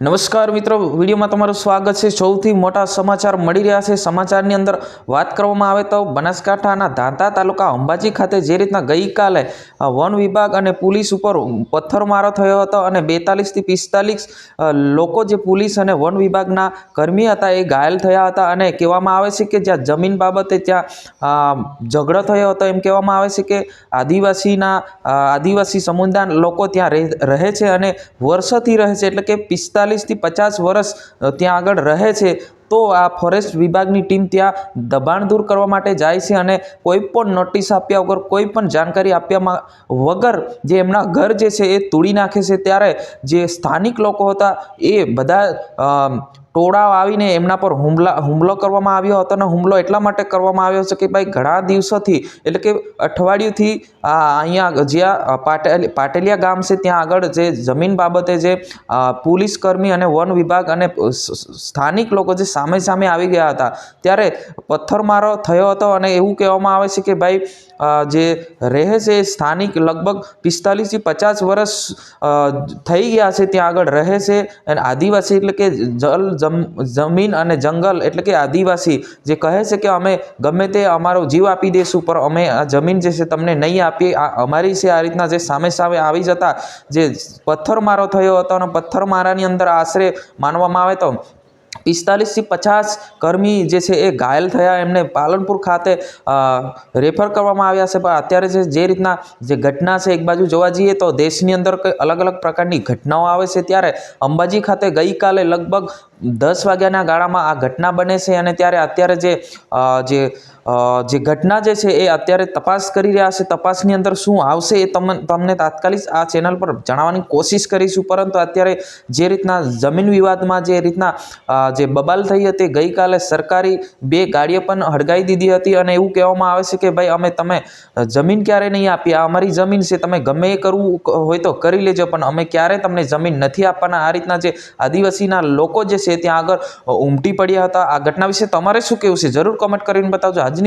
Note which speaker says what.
Speaker 1: નમસ્કાર મિત્રો, વિડીયોમાં તમારું સ્વાગત છે. સૌથી મોટા સમાચાર મળી રહ્યા છે. સમાચારની અંદર વાત કરવામાં આવે તો બનાસકાંઠાના ધાંધા તાલુકા અંબાજી ખાતે જે રીતના ગઈકાલે વન વિભાગ અને પોલીસ ઉપર પથ્થરમારો થયો હતો અને બેતાલીસથી પિસ્તાલીસ લોકો જે પોલીસ અને વન વિભાગના કર્મી હતા એ ઘાયલ થયા હતા અને કહેવામાં આવે છે કે જ્યાં જમીન બાબતે ત્યાં ઝઘડો થયો હતો એમ કહેવામાં આવે છે કે આદિવાસીના આદિવાસી સમુદાય લોકો ત્યાં રહે છે અને વર્ષોથી રહે છે. એટલે કે પિસ્તાલીસથી પચાસ વર્ષ ત્યાં આગળ રહે છે, તો આ ફોરેસ્ટ વિભાગની ટીમ ત્યાં દબાણ દૂર કરવા માટે જાય છે અને કોઈ પણ નોટિસ આપ્યા વગર, કોઈ પણ જાણકારી આપ્યા વગર જે એમના ઘર જે છે એ તોડી નાખે છે, ત્યારે જે સ્થાનિક લોકો હતા એ બધા ટોળાઓ આવીને એમના પર હુમલા, હુમલો કરવામાં આવ્યો હતો અને હુમલો એટલા માટે કરવામાં આવ્યો છે કે ભાઈ ઘણા દિવસોથી, એટલે કે અઠવાડિયુંથી આ અહીંયા જ્યાં પાટે પાટેલિયા ગામ છે ત્યાં આગળ જે જમીન બાબતે જે પોલીસ કર્મી અને વન વિભાગ અને સ્થાનિક લોકો જે સામે સામે આવી ગયા હતા, ત્યારે પથ્થરમારો થયો હતો અને એવું કહેવામાં આવે છે કે ભાઈ જે રહે છે સ્થાનિક લગભગ પિસ્તાલીસથી પચાસ વર્ષ થઈ ગયા છે ત્યાં આગળ, રહે છે અને આદિવાસી એટલે કે જલ જમીન અને જંગલ એટલે કે આદિવાસી જે કહે છે કે અમે ગમે તે અમારો જીવ આપી દઈશું પણ અમે આ જમીન જે છે તમને નહીં આપીએ, આ અમારી છે, આ રીતના જે સામે સામે આવી જતા જે પથ્થરમારો થયો હતો અને પથ્થરમારાની અંદર આશરે માનવામાં આવે તો પિસ્તાલીસથી પચાસ કર્મી જે છે એ ઘાયલ થયા. એમને પાલનપુર ખાતે રેફર કરવામાં આવ્યા છે. પણ અત્યારે જે જે રીતના જે ઘટના છે એક બાજુ જોવા જઈએ તો દેશની અંદર કંઈ અલગ અલગ પ્રકારની ઘટનાઓ આવે છે. ત્યારે અંબાજી ખાતે ગઈકાલે લગભગ દસ વાગ્યાના ગાળામાં આ ઘટના બને છે અને ત્યારે અત્યારે જે જે જે ઘટના જે છે એ અત્યારે તપાસ કરી રહ્યા છે. તપાસની અંદર શું આવશે એ તમને તમને તાત્કાલિક આ ચેનલ પર જણાવવાની કોશિશ કરીશું. પરંતુ અત્યારે જે રીતના જમીન વિવાદમાં જે રીતના જે બબાલ થઈ હતી, ગઈકાલે સરકારી બે ગાડીઓ પણ હડગાઈ દીધી હતી અને એવું કહેવામાં આવે છે કે ભાઈ, અમે તમે જમીન ક્યારે નહીં આપી આ અમારી જમીન છે, તમે ગમે એ કરવું હોય તો કરી લેજો, પણ અમે ક્યારે તમને જમીન નથી આપવાના. આ રીતના જે આદિવાસીના લોકો જે છે, ત્યાં આગળ ઉમટી પડ્યા હતા. આ ઘટના વિશે તમારે શું કહેવું છે? જરૂર કોમેન્ટ કરીને બતાવજો. હજી